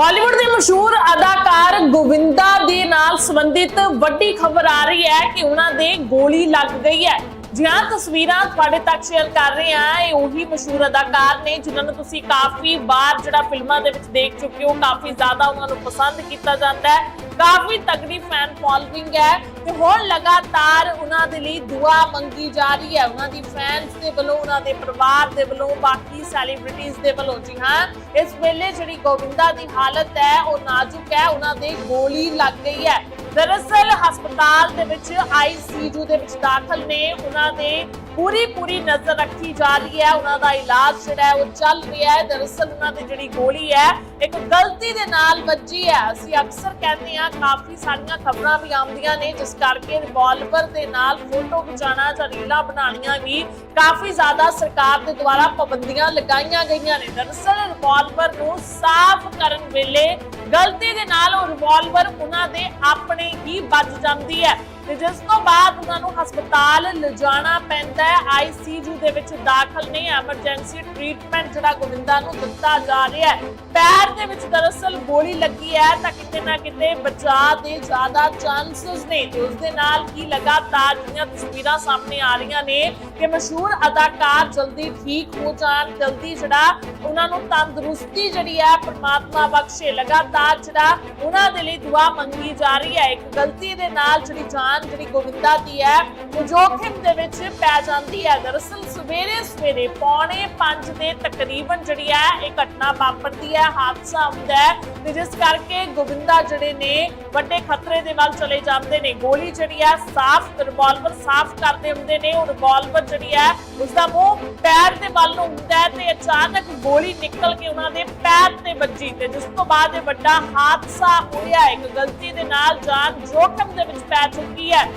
ਬਾਲੀਵੁੱਡ ਦੇ ਮਸ਼ਹੂਰ ਅਦਾਕਾਰ ਗੋਵਿੰਦਾ ਦੇ ਨਾਲ ਸੰਬੰਧਿਤ ਵੱਡੀ ਖਬਰ ਆ ਰਹੀ ਹੈ ਕਿ ਉਹਨਾਂ ਦੇ ਗੋਲੀ ਲੱਗ ਗਈ ਹੈ। ਜੀ ਹਾਂ, ਤਸਵੀਰਾਂ ਤੁਹਾਡੇ ਤੱਕ ਸ਼ੇਅਰ ਕਰ ਰਹੇ ਹਾਂ। ਇਹ ਉਹੀ ਮਸ਼ਹੂਰ ਅਦਾਕਾਰ ਨੇ ਜਿਨ੍ਹਾਂ ਨੂੰ ਤੁਸੀਂ ਕਾਫੀ ਵਾਰ ਜਿਹੜਾ ਫਿਲਮਾਂ ਦੇ ਵਿੱਚ ਦੇਖ ਚੁੱਕੇ ਹੋ, ਕਾਫੀ ਜ਼ਿਆਦਾ ਉਹਨਾਂ ਨੂੰ ਪਸੰਦ ਕੀਤਾ ਜਾਂਦਾ ਹੈ। ਕਾਫੀ ਤਗੜੀ ਫੈਨ ਫੋਲੋਇੰਗ ਹੈ ਤੇ ਹੁਣ ਲਗਾਤਾਰ ਉਹਨਾਂ ਦੇ ਲਈ ਦੁਆ ਮੰਗੀ ਜਾ ਰਹੀ ਹੈ। ਉਹਨਾਂ ਦੀ ਫੈਨਸ ਦੇ ਵੱਲੋਂ, ਉਹਨਾਂ ਦੇ ਪਰਿਵਾਰ ਦੇ ਵੱਲੋਂ, ਬਾਕੀ ਸੈਲੀਬ੍ਰਿਟੀਜ਼ ਦੇ ਵੱਲੋਂ। ਜੀ ਹਾਂ, ਇਸ ਵੇਲੇ ਜਿਹੜੀ ਗੋਬਿੰਦਾ ਦੀ ਹਾਲਤ ਹੈ, ਉਹ ਨਾਜ਼ੁਕ ਹੈ, ਉਹਨਾਂ ਦੇ ਗੋਲੀ ਲੱਗ ਗਈ ਹੈ। ਦਰਅਸਲ ਹਸਪਤਾਲ ਦੇ ਵਿੱਚ ਆਈਸੀਯੂ ਦੇ ਵਿੱਚ ਦਾਖਲ ਨੇ। ਉਹਨਾਂ ਦੇ ਪੂਰੀ ਪੂਰੀ ਨਜ਼ਰ ਰੱਖੀ ਜਾ ਰਹੀ ਹੈ। ਉਹਨਾਂ ਦਾ ਇਲਾਜ ਜਿਹੜਾ ਹੈ, ਉਹ ਚੱਲ ਰਿਹਾ ਹੈ। ਦਰਅਸਲ ਉਹਨਾਂ ਦੀ ਜਿਹੜੀ ਗੋਲੀ ਹੈ, ਇੱਕ ਗਲਤੀ ਦੇ ਨਾਲ ਵੱਜੀ ਹੈ। ਅਸੀਂ ਅਕਸਰ ਕਹਿੰਦੇ ਹਾਂ, ਕਾਫੀ ਸਾਰੀਆਂ ਖਬਰਾਂ ਵੀ ਆਉਂਦੀਆਂ ਨੇ, ਜਿਸ ਕਰਕੇ ਰਿਵਾਲਵਰ ਦੇ ਨਾਲ ਫੋਟੋ ਖਿਚਾਉਣਾ ਜਾਂ ਰੀਲਾਂ ਬਣਾਉਣੀਆਂ ਵੀ ਕਾਫੀ ਜ਼ਿਆਦਾ ਸਰਕਾਰ ਦੇ ਦੁਆਰਾ ਪਾਬੰਦੀਆਂ ਲਗਾਈਆਂ ਗਈਆਂ ਨੇ। ਦਰਅਸਲ ਰਿਵਾਲਵਰ ਨੂੰ ਸਾਫ਼ ਕਰਨ ਵੇਲੇ ਗਲਤੀ ਦੇ ਨਾਲ ਉਹ ਰਿਵਾਲਵਰ ਉਹਨਾਂ ਦੇ ਆਪਣੇ ਹੀ ਵੱਜ ਜਾਂਦੀ ਹੈ। ਤੇ ਜਿਸ ਤੋਂ ਬਾਅਦ ਉਹਨਾਂ ਨੂੰ ਹਸਪਤਾਲ ਲਿਜਾਣਾ ਪੈਂਦਾ ਹੈ। ਆਈਸੀਯੂ ਦੇ ਵਿੱਚ ਦਾਖਲ ਨੇ ਐਮਰਜੈਂਸੀ ਟ੍ਰੀਟਮੈਂਟ ਜਿਹੜਾ ਗੋਵਿੰਦਾ ਨੂੰ ਦਿੱਤਾ ਜਾ ਰਿਹਾ ਹੈ। ਪੈਰ ਦੇ ਵਿੱਚ ਦਰਅਸਲ ਗੋਲੀ ਲੱਗੀ ਹੈ ਤਾਂ ਕਿਤੇ ਨਾ ਕਿਤੇ ਬਚਾਅ ਦੇ ਜ਼ਿਆਦਾ ਚਾਂਸਸ ਨੇ। ਤੇ ਉਸ ਦੇ ਨਾਲ ਕੀ ਲਗਾਤਾਰ ਜਿਹੜੀਆਂ ਤਸਵੀਰਾਂ ਸਾਹਮਣੇ ਆ ਰਹੀਆਂ ਨੇ ਕਿ ਮਸ਼ਹੂਰ ਅਦਾਕਾਰ ਜਲਦੀ ਠੀਕ ਹੋ ਜਾਣ, ਜਲਦੀ ਜਿਹੜਾ ਉਹਨਾਂ ਨੂੰ ਤੰਦਰੁਸਤੀ ਜਿਹੜੀ ਹੈ ਪਰਮਾਤਮਾ ਬਖਸ਼ੇ। ਲਗਾਤਾਰ ਜਿਹੜਾ ਉਹਨਾਂ ਦੇ ਲਈ ਦੁਆ ਮੰਗੀ ਜਾ ਰਹੀ ਹੈ। ਇੱਕ ਗਲਤੀ ਦੇ ਨਾਲ ਜਿਹੜੀ ਜਾਨ ਜਿਹੜੀ ਗੋਵਿੰਦਾ ਦੀ ਹੈ। ਉਹ ਜੋਖਿਮ ਦੇ ਵਿੱਚ ਪੈ ਜਾਂਦੀ ਹੈ। ਦਰਅਸਲ ਸਵੇਰੇ ਸਵੇਰੇ ਪੌਣੇ 5 ਦੇ ਤਕਰੀਬਨ ਜਿਹੜੀ ਹੈ, ਇਹ ਘਟਨਾ ਵਾਪਰਦੀ ਹੈ, ਹਾਦਸਾ ਹੁੰਦਾ ਹੈ। ਤੇ ਜਿਸ ਕਰਕੇ ਗੋਵਿੰਦਾ ਜਿਹੜੇ ਨੇ, ਵੱਡੇ ਖਤਰੇ ਦੇ ਵੱਲ ਚਲੇ ਜਾਂਦੇ ਨੇ। ਗੋਲੀ ਜਿਹੜੀ ਹੈ, ਸਾਫ਼ ਰਿਵਾਲਵਰ ਸਾਫ਼ ਕਰਦੇ ਹੁੰਦੇ ਨੇ। ਉਹ ਰਿਵਾਲਵਰ ਜਿਹੜੀ ਹੈ ਉਸ ਦਾ ਮੂੰਹ ਪੈਰ ਦੇ ਵੱਲ ਨੂੰ ਹੁੰਦਾ ਹੈ ਤੇ ਅਚਾਨਕ ਗੋਲੀ ਨਿਕਲ ਕੇ ਉਹਨਾਂ ਦੇ ਪੈਰ ਤੇ ਵੱਜੀ ਤੇ ਜਿਸ ਤੋਂ ਬਾਅਦ ਇਹ ਵੱਡਾ ਹਾਦਸਾ ਹੋਇਆ ਇੱਕ ਗਲਤੀ ਦੇ ਨਾਲ ਜਾਨ ਜੋਖਮ ਦੇ ਵਿੱਚ ਪੈ ਚੁੱਕੀ ਹੈ